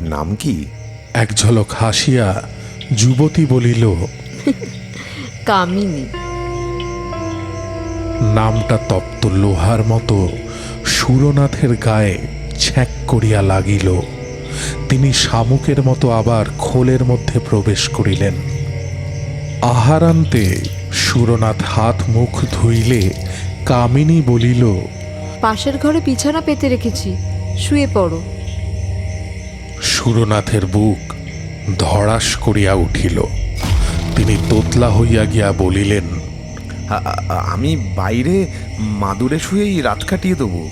নাম কি? এক ঝলক হাসিয়া যুবতী বলিল কামিনী। নামটা তপ্ত লোহার মতো সুরনাথের গায়ে ছ্যাক করিয়া লাগিল। তিনি শামুকের মতো আবার খোলের মধ্যে প্রবেশ করিলেন। আহারান্তে সুরনাথ হাত মুখ ধুইলে কামিনী বলিল পাশের ঘরে বিছানা পেতে রেখেছি শুয়ে পড়ো। সুরনাথের বুক ধড়াস করিয়া উঠিল। তিনি তোতলা হইয়া গিয়া বলিলেন আমি বাইরে মাদুরে শুয়েই রাত কাটিয়ে দেবো।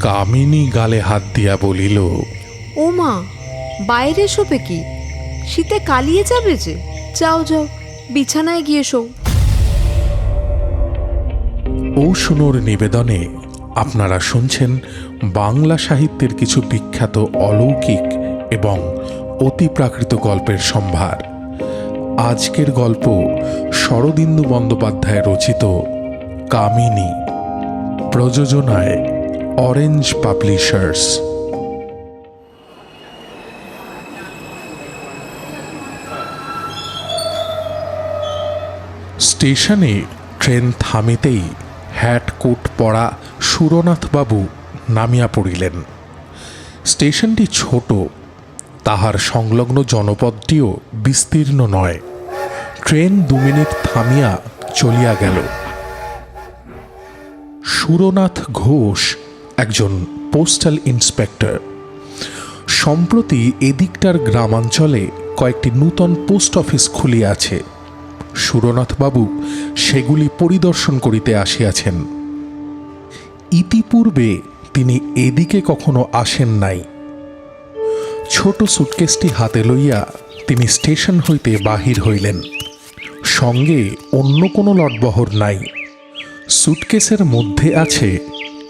কামিনী গালে হাত দিয়া বলিল ও মা বাইরে শোবে কি? শীতে কালিয়ে যাবে যে। যাও যাও বিছানায় গিয়ে শো। ও শুনোর নিবেদনে আপনারা শুনছেন বাংলা সাহিত্যের কিছু বিখ্যাত অলৌকিক এবং অতি প্রাকৃত গল্পের সম্ভার। আজকের গল্প শরদিন্দু বন্দ্যোপাধ্যায় রচিত কামিনী, প্রযোজনায় অরেঞ্জ পাবলিশার্স। স্টেশনে ট্রেন থামিতেই হ্যাট কোট পরা সুরনাথবাবু নামিয়া পড়িলেন। স্টেশনটি ছোট, তাহার সংলগ্ন জনপদটিও বিস্তীর্ণ নয়। ট্রেন দু মিনিট থামিয়া চলিয়া গেল। সুরনাথ ঘোষ একজন পোস্টাল ইন্সপেক্টর। সম্প্রতি এদিকটার গ্রামাঞ্চলে কয়েকটি নূতন পোস্ট অফিস খুলিয়াছে সুরনাথবাবু সেগুলি পরিদর্শন করিতে আসিয়াছেন। ইতিপূর্বে তিনি এদিকে কখনো আসেন নাই। ছোট সুটকেসটি হাতে লইয়া তিনি স্টেশন হইতে বাহির হইলেন। সঙ্গে অন্য কোনো লটবহর নাই। সুটকেসের মধ্যে আছে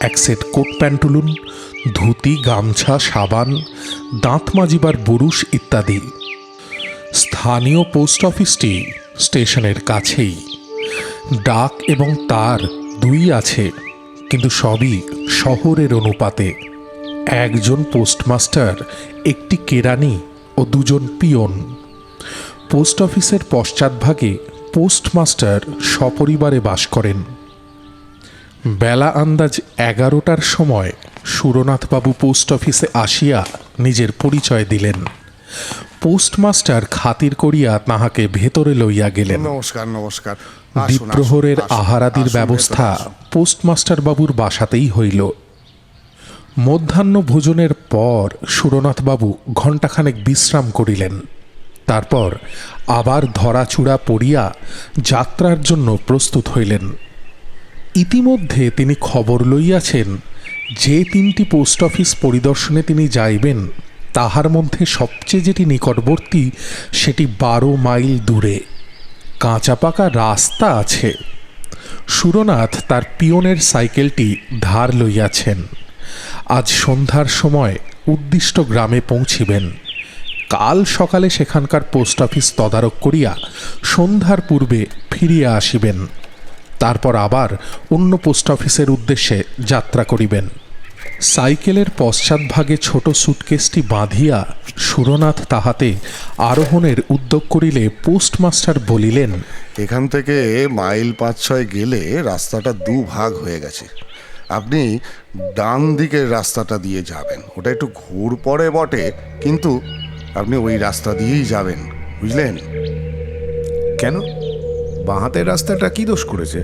এক সেট কোট প্যান্টুলুন, ধুতি, গামছা, সাবান, দাঁত মাজিবার বুরুশ ইত্যাদি। স্থানীয় পোস্ট অফিসটি স্টেশনের কাছেই। ডাক এবং তার দুই আছে, কিন্তু সবই শহরের অনুপাতে। একজন পোস্টমাস্টার, একটি কেরানি ও দুজন পিয়ন। পোস্ট অফিসের পশ্চাৎভাগে পোস্টমাস্টার সপরিবারে বাস করেন। বেলা আন্দাজ এগারোটার সময় সুরনাথবাবু পোস্ট অফিসে আসিয়া নিজের পরিচয় দিলেন। পোস্টমাস্টার খাতির করিয়া তাহাকে ভেতরে লইয়া গেলেন। নমস্কার নমস্কার। দ্বীপ্রহরের আহারাদির ব্যবস্থা পোস্টমাস্টার বাবুর বাসাতেই হইল। মধ্যাহ্ন ভোজনের পর সুরনাথবাবু ঘণ্টাখানেক বিশ্রাম করিলেন। তারপর আবার ধরাচূড়া পড়িয়া যাত্রার জন্য প্রস্তুত হইলেন। ইতিমধ্যে তিনি খবর লইয়াছেন যে তিনটি পোস্ট অফিস পরিদর্শনে তিনি যাইবেন তাহার মধ্যে সবচেয়ে যেটি নিকটবর্তী, সেটি বারো মাইল দূরে। কাঁচা পাকা রাস্তা আছে। সুরনাথ তার পিয়নের সাইকেলটি ধার লইয়াছেন। আজ সন্ধ্যার সময় উদ্দিষ্ট গ্রামে পৌঁছিবেন। কাল সকালে সেখানকার পোস্ট অফিস তদারক করিয়া সন্ধ্যার পূর্বে ফিরিয়া আসিবেন। তারপর আবার অন্য পোস্ট অফিসের উদ্দেশ্যে যাত্রা করিবেন। সাইকেলের পশ্চাৎভাগে ছোট সুটকেসটি বাঁধিয়া সুরনাথ তাহাতে আরোহণের উদ্যোগ করিলে পোস্টমাস্টার বলিলেন এখান থেকে মাইল পাঁচ ছয় গেলে রাস্তাটা দু ভাগ হয়ে গেছে। আপনি ডান দিকের রাস্তাটা দিয়ে যাবেন। ওটা একটু ঘুর পড়ে বটে কিন্তু আপনি ওই রাস্তা দিয়েই যাবেন বুঝলেন? কেন? বাঁহাতের রাস্তাটা কি দোষ করেছে?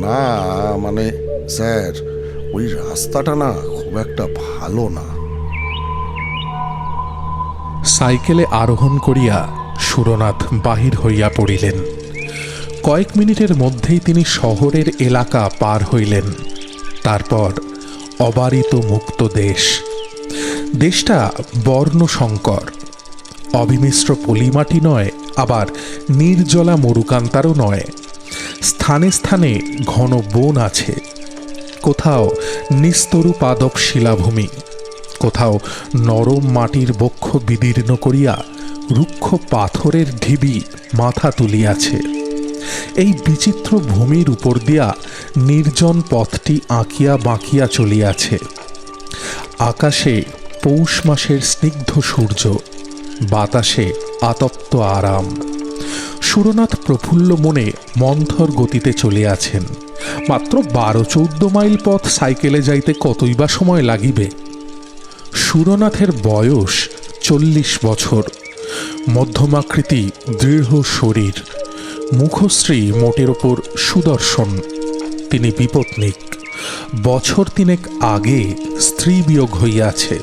না মানে স্যার ওই রাস্তাটা না খুব একটা ভালো না। সাইকেলে আরোহণ করিয়া সুরনাথ বাহির হইয়া পড়িলেন। কয়েক মিনিটের মধ্যেই তিনি শহরের এলাকা পার হইলেন। তারপর অবারিত মুক্ত দেশ। দেশটা বর্ণসংকর অবিমিশ্র পলিমাটি নয়, আবার নির্জলা মরুকান্তারও নয়। স্থানে স্থানে ঘন বন আছে। কোথাও নিস্তরু পাদপ শিলাভূমি, কোথাও নরম মাটির বক্ষ বিদীর্ণ করিয়া রুক্ষ পাথরের ঢিবি মাথা তুলিয়াছে। এই বিচিত্র ভূমির উপর দিয়া নির্জন পথটি আঁকিয়া বাঁকিয়া চলিয়াছে। আকাশে পৌষ মাসের স্নিগ্ধ সূর্য, বাতাসে আতপ্ত আরাম। সুরনাথ প্রফুল্ল মনে মন্থর গতিতে চলে আছেন। মাত্র বারো চৌদ্দ মাইল পথ সাইকেলে যাইতে কতই বা সময় লাগিবে? সুরনাথের বয়স চল্লিশ বছর। মধ্যমাকৃতি দৃঢ় শরীর। মুখশ্রী মোটের ওপর সুদর্শন। তিনি বিপত্নিক। বছর তিনেক আগে স্ত্রী বিয়োগ হইয়াছে।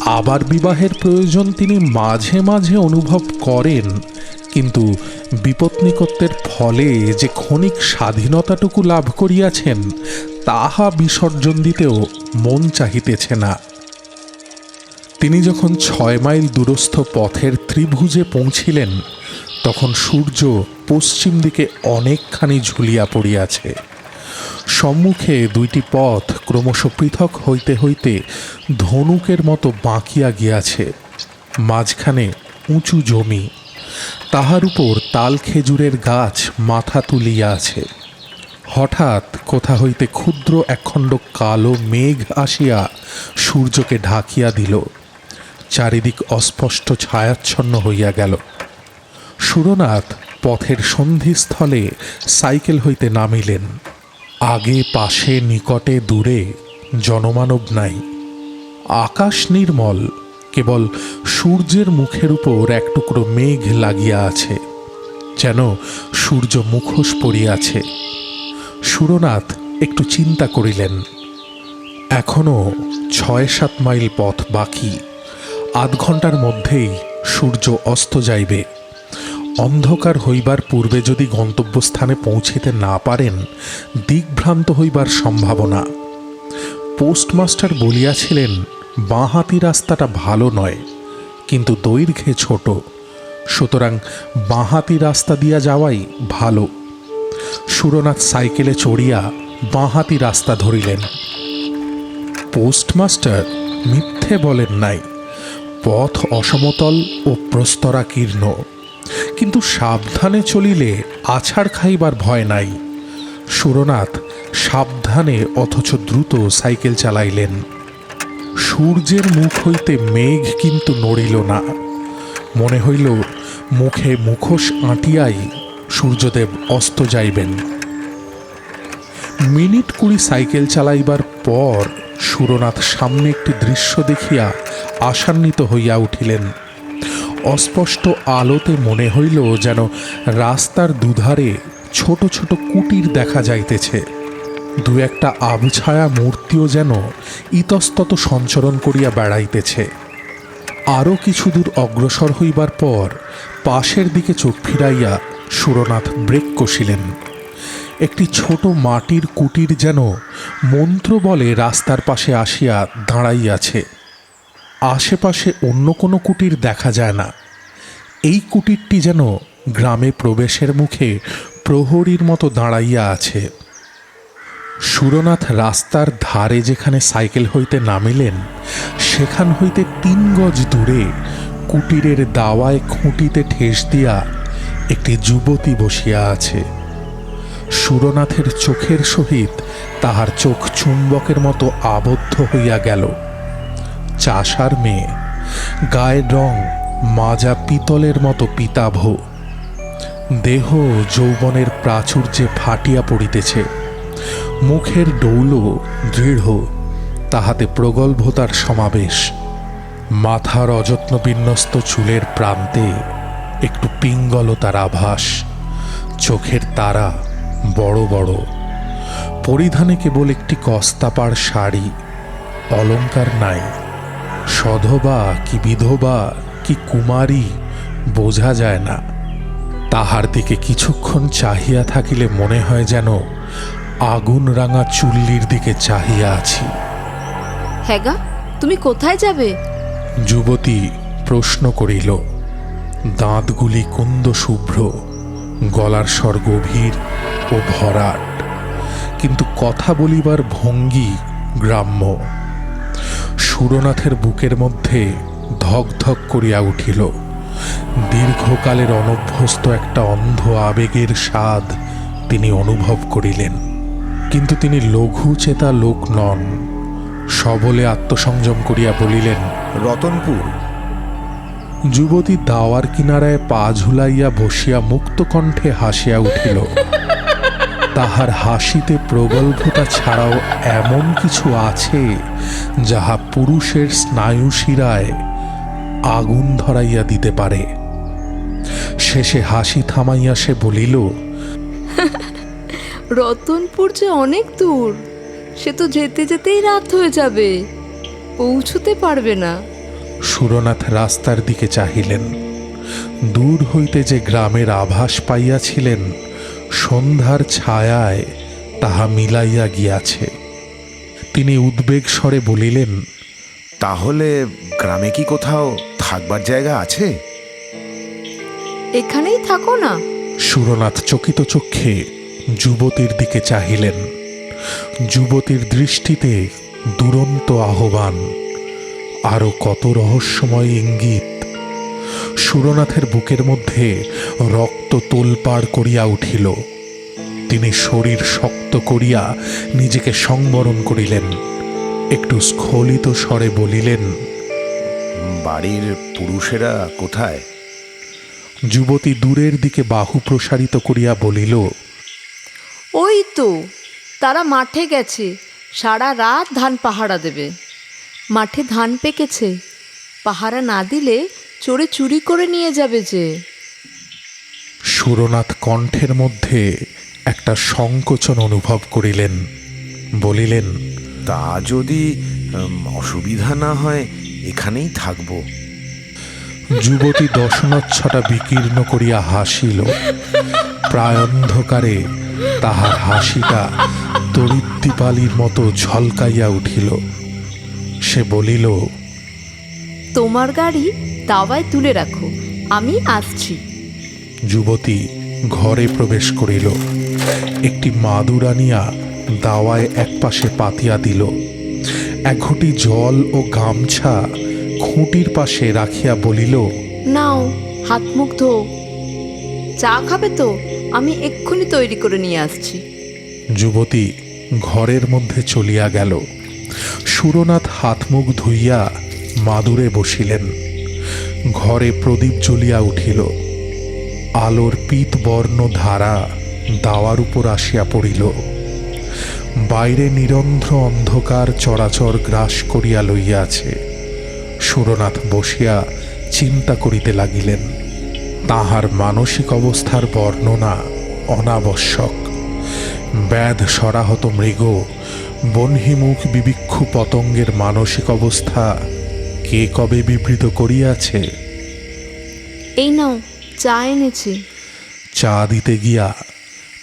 আবার বিবাহের প্রয়োজন তিনি মাঝে মাঝে অনুভব করেন কিন্তু বিপত্নিকত্বের ফলে যে ক্ষণিক স্বাধীনতাটুকু লাভ করিয়াছেন, তাহা বিসর্জন দিতেও মন চাহিতেছে না। তিনি যখন ছয় মাইল দূরস্থ পথের ত্রিভুজে পৌঁছিলেন, তখন সূর্য পশ্চিম দিকে অনেকখানি ঝুলিয়া পড়িয়াছে। সম্মুখে দুইটি পথ ক্রমশ পৃথক হইতে হইতে ধনুকের মতো বাঁকিয়া গিয়াছে। মাঝখানে উঁচু জমি। তাহার উপর তাল খেজুরের গাছ মাথা তুলিয়া আছে। হঠাৎ কোথা হইতে ক্ষুদ্র একখণ্ড কালো মেঘ আসিয়া সূর্যকে ঢাকিয়া দিল। চারিদিক অস্পষ্ট ছায়াচ্ছন্ন হইয়া গেল। সুরনাথ পথের সন্ধিস্থলে সাইকেল হইতে নামিলেন। আগে পাশে নিকটে দূরে জনমানব নাই। আকাশ নির্মল কেবল সূর্যের মুখের উপর এক টুকরো মেঘ লাগিয়া আছে, যেন সূর্য মুখোশ পড়িয়াছে সুরনাথ একটু চিন্তা করিলেন এখনও ছয় সাত মাইল পথ বাকি, আধ ঘণ্টার মধ্যেই সূর্য অস্ত যাইবে। অন্ধকার হইবার পূর্বে যদি গন্তব্যস্থানে পৌঁছিতে না পারেন, দিগ্ভ্রান্ত হইবার সম্ভাবনা। পোস্টমাস্টার বলিয়াছিলেন বাঁহাতি রাস্তাটা ভালো নয়, কিন্তু দৈর্ঘ্যে ছোট। সুতরাং বাঁহাতি রাস্তা দিয়া যাওয়াই ভালো। সুরনাথ সাইকেলে চড়িয়া বাঁহাতি রাস্তা ধরিলেন। পোস্টমাস্টার মিথ্যে বলেন নাই, পথ অসমতল ও প্রস্তরাকীর্ণ। কিন্তু সাবধানে চলিলে আছাড় খাইবার ভয় নাই। সুরনাথ সাবধানে অথচ দ্রুত সাইকেল চালাইলেন। সূর্যের মুখ হইতে মেঘ কিন্তু নড়িল না। মনে হইল, মুখে মুখোশ আঁটিয়াই সূর্যদেব অস্ত যাইবেন। মিনিট কুড়ি সাইকেল চালাইবার পর সুরনাথ সামনে একটি দৃশ্য দেখিয়া আশান্বিত হইয়া উঠিলেন। অস্পষ্ট আলোতে মনে হইল যেন রাস্তার দুধারে ছোট ছোট কুটির দেখা যাইতেছে। দু একটা আবছায়া মূর্তিও যেন ইতস্তত সঞ্চরণ করিয়া বেড়াইতেছে। আরও কিছু দূর অগ্রসর হইবার পর পাশের দিকে চোখ ফিরাইয়া সুরনাথ ব্রেক কষিলেন। একটি ছোট মাটির কুটির যেন মন্ত্র বলে রাস্তার পাশে আসিয়া দাঁড়াইয়াছে। আশেপাশে অন্য কোনো কুটির দেখা যায় না। এই কুটিরটি যেন গ্রামে প্রবেশের মুখে প্রহরীর মতো দাঁড়াইয়া আছে। সুরনাথ রাস্তার ধারে যেখানে সাইকেল হইতে নামিলেন, সেখান হইতে তিন গজ দূরে কুটিরের দাওয়ায় খুঁটিতে ঠেস দিয়া একটি যুবতী বসিয়া আছে। সুরনাথের চোখের সহিত তাহার চোখ চুম্বকের মতো আবদ্ধ হইয়া গেল। চাষার মেয়ে, গায়ের রং মাজা পিতলের মতো পিতাভ। দেহ যৌবনের প্রাচুর্যে ফাটিয়া পড়িতেছে। মুখের ডৌল দৃঢ়, তাহাতে প্রগল্ভতার সমাবেশ। মাথার অযত্ন বিন্যস্ত চুলের প্রান্তে একটু পিঙ্গলতার আভাস, চোখের তারা বড় বড়। পরিধানে কেবল একটি কস্তাপাড় শাড়ি, অলঙ্কার নাই। সধবা কি বিধবা, কি কুমারী, বোঝা যায় না। তাহার দিকে কিছুক্ষণ চাহিয়া থাকিলে মনে হয় যেন আগুন রাঙা চুল্লির দিকে চাহিয়া আছি। হ্যাগা তুমি কোথায় যাবে? যুবতী প্রশ্ন করিল দাঁতগুলি কুন্দ শুভ্র গলার স্বর গভীর ও ভরাট কিন্তু কথা বলিবার ভঙ্গি গ্রাম্য। সুরনাথের বুকের মধ্যে ধক ধক করিয়া উঠিল দীর্ঘকালের অনভ্যস্ত একটা অন্ধ আবেগের স্বাদ তিনি অনুভব করিলেন। কিন্তু তিনি লঘু চেতা লোক নন। সবলে আত্মসংযম করিয়া বলিলেন রতনপুর। যুবতী দাওয়ার কিনারায় পা ঝুলাইয়া বসিয়া মুক্ত কণ্ঠে হাসিয়া উঠিল। তাহার হাসিতে প্রগল্ভতা ছাড়াও এমন কিছু আছে যাহা পুরুষের স্নায়ু শিরায় আগুন ধরাইয়া দিতে পারে। শেষে হাসি থামাইয়া সে বলিল রতনপুর যে অনেক দূর সে তো যেতে যেতেই রাত হয়ে যাবে। পৌঁছতে পারবে না। সুরনাথ রাস্তার দিকে চাহিলেন। দূর হইতে যে গ্রামের আভাস পাইয়াছিলেন সন্ধ্যার ছায়ায় তাহা মিলাইয়া গিয়াছে। তিনি উদ্বেগ স্বরে বলিলেন তাহলে গ্রামে কি কোথাও থাকবার জায়গা আছে? এখানেই থাকো না। সুরনাথ চকিত চক্ষে যুবতীর দিকে চাহিলেন। যুবতীর দৃষ্টিতে দুরন্ত আহ্বান। আরও কত রহস্যময় ইঙ্গিত। সুরনাথের বুকের মধ্যে রক্ত তোলপাড় করিয়া উঠিল। তিনি শরীর শক্ত করিয়া নিজেকে সংবরণ করিলেন। একটু স্খলিত স্বরে বলিলেন বাড়ির পুরুষেরা কোথায়? যুবতী দূরের দিকে বাহু প্রসারিত করিয়া বলিল ওই তো। তারা মাঠে গেছে সারা রাত ধান পাহারা দেবে। মাঠে ধান পেকেছে পাহারা না দিলে চোরে চুরি করে নিয়ে যাবে যে। সুরনাথ কণ্ঠের মধ্যে একটা সংকোচন অনুভব করিলেন বলিলেন তা যদি অসুবিধা না হয় এখানেই থাকব। যুবতী দশনচ্ছটা বিকীর্ণ করিয়া হাসিল। প্রায় অন্ধকারে তাহার হাসিটা তরিদ্দীপালির মতো ঝলকাইয়া উঠিল। সে বলিল তোমার গাড়ি দাওয়ায় তুলে রাখো আমি আসছি। যুবতী ঘরে প্রবেশ করিল। একটি মাদুর আনিয়া দাওয়ায় একপাশে পাতিয়া দিল। এক ঘটি জল ও গামছা খুঁটির পাশে রাখিয়া বলিল নাও হাত মুখ ধো। চা খাবে তো? আমি এক্ষুনি তৈরি করে নিয়ে আসছি। যুবতী ঘরের মধ্যে চলিয়া গেল। সুরনাথ হাত মুখ ধুইয়া মাদুরে বসিলেন। ঘরে প্রদীপ জ্বলিয়া উঠিল। আলোর পীত বর্ণ ধারা দাওয়ার উপর আসিয়া পড়িল। বাইরে নিরন্ধ্র অন্ধকার চরাচর গ্রাস করিয়া লইয়াছে। সুরনাথ বসিয়া চিন্তা করিতে লাগিলেন। তাহার মানসিক অবস্থার বর্ণনা অনাবশ্যক। ব্যাধ সরাহত মৃগ বহ্নিমুখ বিবিক্ষু পতঙ্গের মানসিক অবস্থা কে কবে বিবৃত করিয়াছে? এই নাও চা এনেছি। চা দিতে গিয়া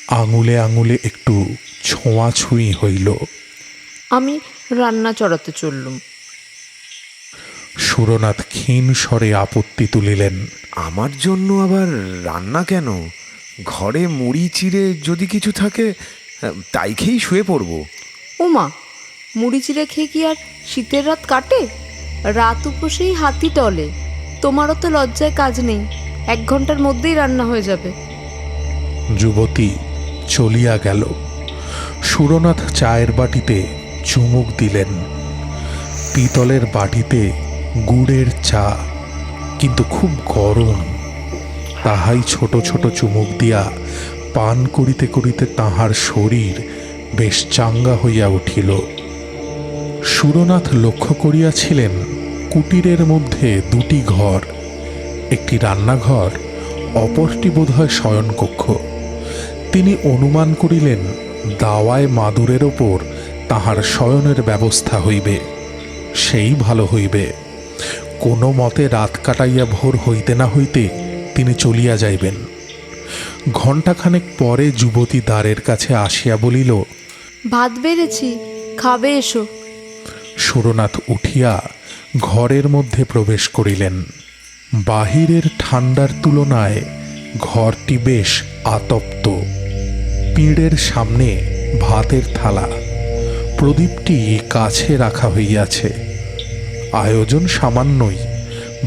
আঙুলে আঙুলে একটু ছোঁয়াছুঁই হইল। আমি রান্না চড়াতে চললুম। সুরনাথ ক্ষীণ স্বরে আপত্তি তুলিলেন। আমার জন্য আবার রান্না কেন? ঘরে মুড়ি চিড়ে যদি কিছু থাকে তাই খেয়েই শুয়ে পড়ব। ওমা মুড়ি চিড়ে খেয়ে কি আর শীতের রাত কাটে? রাত উপসেই হাতি টলে। তোমারও তো লজ্জায় কাজ নেই। এক ঘণ্টার মধ্যেই রান্না হয়ে যাবে। যুবতী চলিয়া গেল। সুরনাথ চায়ের বাটিতে চুমুক দিলেন। পিতলের বাটিতে গুড়ের চা, কিন্তু খুব গরম। তাহাই ছোট ছোট চুমুক দিয়া পান করিতে করিতে তাহার শরীর বেশ চাঙ্গা হইয়া উঠিল। সুরনাথ লক্ষ্য করিয়াছিলেন কুটিরের মধ্যে দুটি ঘর, একটি রান্নাঘর, অপরটি বোধহয় শয়নকক্ষ। তিনি অনুমান করিলেন, দাওয়ায় মাদুরের ওপর তাহার শয়নের ব্যবস্থা হইবে, সেই ভালো হইবে। কোনো মতে রাত কাটাইয়া ভোর হইতে না হইতে তিনি চলিয়া যাইবেন। ঘণ্টাখানেক পরে যুবতী দ্বারের কাছে আসিয়া বলিল ভাত বেড়েছি খাবে এসো। সুরনাথ উঠিয়া ঘরের মধ্যে প্রবেশ করিলেন। বাহিরের ঠান্ডার তুলনায় ঘরটি বেশ আতপ্ত। পিঁড়ের সামনে ভাতের থালা প্রদীপটি কাছে রাখা হইয়াছে। আয়োজন সামান্যই।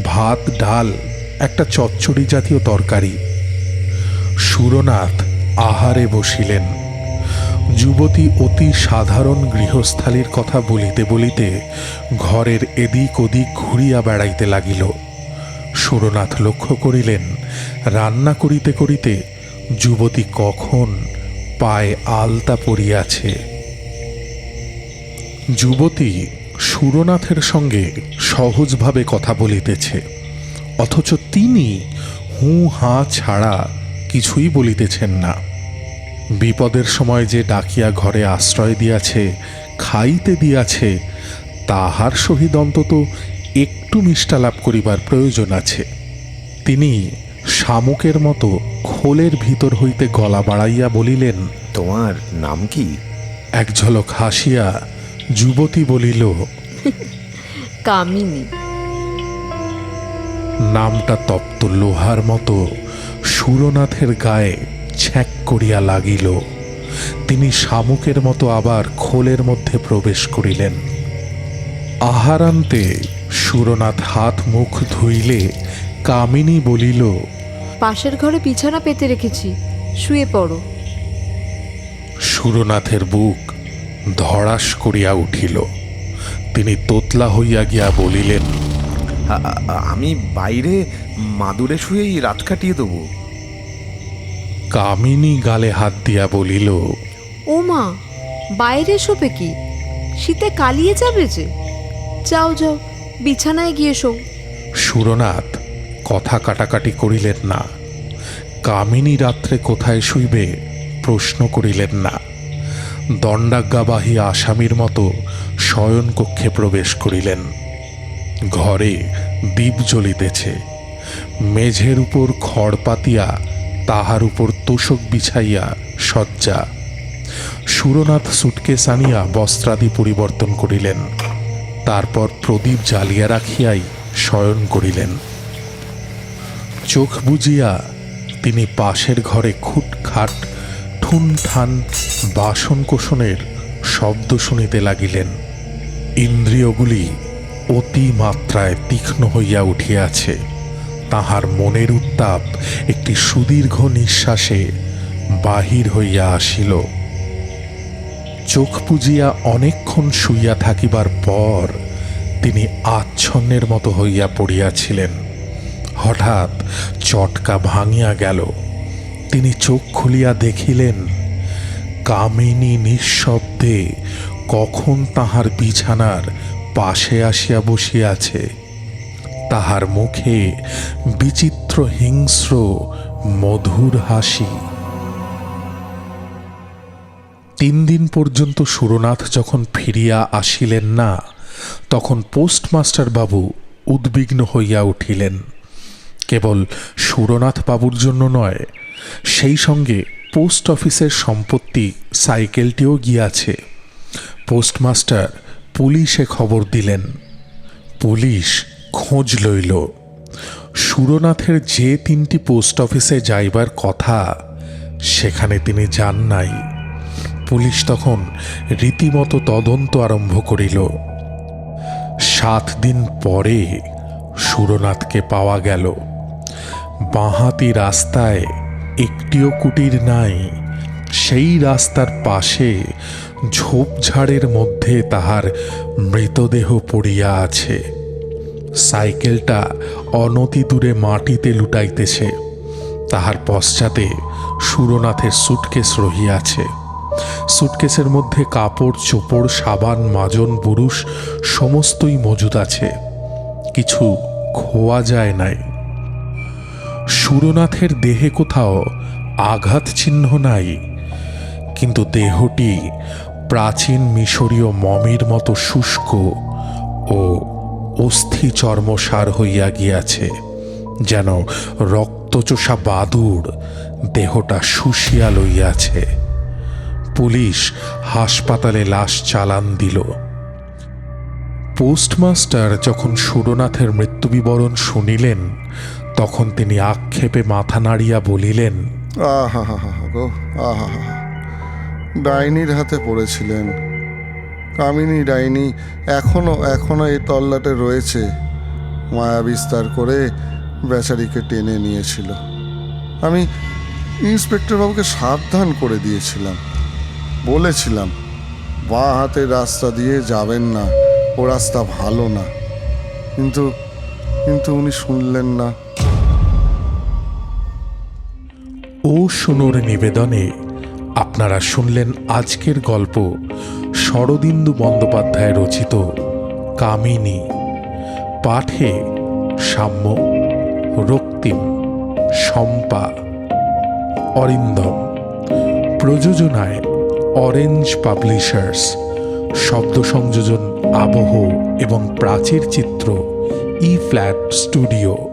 ভাত, ডাল, একটা চচ্চড়ি জাতীয় তরকারি। সুরনাথ আহারে বসিলেন। যুবতী অতি সাধারণ গৃহস্থালীর কথা বলিতে বলিতে ঘরের এদিক ওদিক ঘুরিয়া বেড়াইতে লাগিল। সুরনাথ লক্ষ্য করিলেন, রান্না করিতে করিতে যুবতী কখন পায়ে আলতা পরিয়াছে। যুবতী সুরনাথের সঙ্গে সহজভাবে কথা বলিতেছে অথচ তিনি হু হাঁ ছাড়া কিছুই বলিতেছেন না। বিপদের সময় যে ডাকিয়া ঘরে আশ্রয় দিয়াছে খাইতে দিয়াছে তাহার সহিত অন্তত একটু মিষ্টালাপ করিবার প্রয়োজন আছে। তিনি শামুকের মতো খোলের ভিতর হইতে গলা বাড়াইয়া বলিলেন তোমার নাম কি? এক ঝলক হাসিয়া যুবতী বলিল কামিনী। নামটা তপ্ত লোহার মতো সুরনাথের গায়ে ছ্যাক করিয়া লাগিল। তিনি শামুকের মতো আবার খোলের মধ্যে প্রবেশ করিলেন। আহারান্তে সুরনাথ হাত মুখ ধুইলে কামিনী বলিল পাশের ঘরে বিছানা পেতে রেখেছি শুয়ে পড়ো। সুরনাথের বুক ধড়াস করিয়া উঠিল। তিনি তোতলা হইয়া গিয়া বলিলেন আমি বাইরে মাদুরে শুয়েই রাত কাটিয়ে দেবো। কামিনী গালে হাত দিয়া বলিল ও মা বাইরে শোবে কি? শীতে কালিয়ে যাবে যে। যাও যাও বিছানায় গিয়ে শো সুরনাথ কথা কাটাকাটি করিলেন না। কামিনী রাত্রে কোথায় শুইবে প্রশ্ন করিলেন না। দণ্ডাজ্ঞাবাহী আসামির মতো শয়নকক্ষে প্রবেশ করিলেন। ঘরে দ্বীপ জ্বলিতেছে। মেঝের উপর খড় পাতিয়া তাহার উপর তোষক বিছাইয়া শয্যা। সুরনাথ সুটকেস আনিয়া বস্ত্রাদি পরিবর্তন করিলেন। তারপর প্রদীপ জ্বালিয়া রাখিয়াই শয়ন করিলেন। চোখ বুজিয়া তিনি পাশের ঘরে খুটখাট ঠুন ঠান বাসন কোষণের শব্দ শুনিতে লাগিলেন। ইন্দ্রিয়গুলি অতি মাত্রায় তীক্ষ্ণ হইয়া উঠিয়াছে। তাহার মনের উত্তাপ একটি সুদীর্ঘ নিঃশ্বাসে বাহির হইয়া আসিল। চোখ পুজিয়া অনেকক্ষণ শুইয়া থাকিবার পর তিনি আচ্ছন্নের মতো হইয়া পড়িয়াছিলেন। হঠাৎ চটকা ভাঙিয়া গেল। তিনি চোখ খুলিয়া দেখিলেন, কামিনী নিঃশব্দে কখন তাহার বিছানার পাশে আসিয়া বসিয়াছে। তাহার মুখে বিচিত্র হিংস্র, মধুর হাসি। তিন দিন পর্যন্ত সুরনাথ যখন ফিরিয়া আসিলেন না, তখন পোস্টমাস্টার বাবু উদ্বিগ্ন হইয়া উঠিলেন। কেবল সুরনাথ বাবুর জন্য নয় সেই সঙ্গে পোস্ট অফিসের সম্পত্তি সাইকেলটিও গিয়াছে। পোস্টমাস্টার পুলিশে খবর দিলেন। পুলিশ খোঁজ লইল। সুরনাথের যে তিনটি পোস্ট অফিসে যাইবার কথা, সেখানে তিনি যান নাই। পুলিশ তখন রীতিমতো তদন্ত আরম্ভ করিল। সাত দিন পরে সুরনাথকে পাওয়া গেল। বাঁহাতি রাস্তায় একটিও কুটির নাই। সেই রাস্তার পাশে ঝোপঝাড়ের মধ্যে তাহার মৃতদেহ পড়িয়া আছে। সাইকেলটা অনতি দূরে মাটিতে লুটাইতেছে। তাহার পশ্চাতে সুরনাথের সুটকেস রহিয়াছে। সুটকেসের মধ্যে কাপড়, চোপড়, সাবান, মাজন বুরুষ সমস্তই মজুদ আছে। কিছু খোয়া যায় নাই। সুরনাথের দেহে কোথাও আঘাত চিহ্ন নাই, কিন্তু দেহটি প্রাচীন মিশরীয় মমির মতো শুষ্ক ও অস্থি চর্মসার হইয়া গিয়াছে, যেন রক্তচোষা বাদুড় দেহটা শুষিয়া লইয়াছে। পুলিশ হাসপাতালে লাশ চালান দিল। পোস্টমাস্টার যখন সুরনাথের মৃত্যু বিবরণ শুনিলেন তখন তিনি আক্ষেপে মাথা নাড়িয়া বলিলেন হা হা গো। ডাইনির হাতে পড়েছিলেন। কামিনী ডাইনি এখনও এখনও এই তল্লাটে রয়েছে। মায়া বিস্তার করে বেচারিকে টেনে নিয়েছিল। আমি ইন্সপেক্টর বাবুকে সাবধান করে দিয়েছিলাম। বলেছিলাম, বা হাতের রাস্তা দিয়ে যাবেন না, ও রাস্তা ভালো না। কিন্তু কিন্তু উনি শুনলেন না। ও শুনোর নিবেদনে। আপনারা শুনলেন আজকের গল্প শরদিন্দু বন্দ্যোপাধ্যায় রচিত কামিনী। পাঠে সাম্য, রক্তিম, শম্পা, অরিন্দম। প্রযোজনায় অরেঞ্জ পাবলিশার্স। শব্দ সংযোজন আবহ এবং প্রাচীর চিত্র ই ফ্ল্যাট স্টুডিও।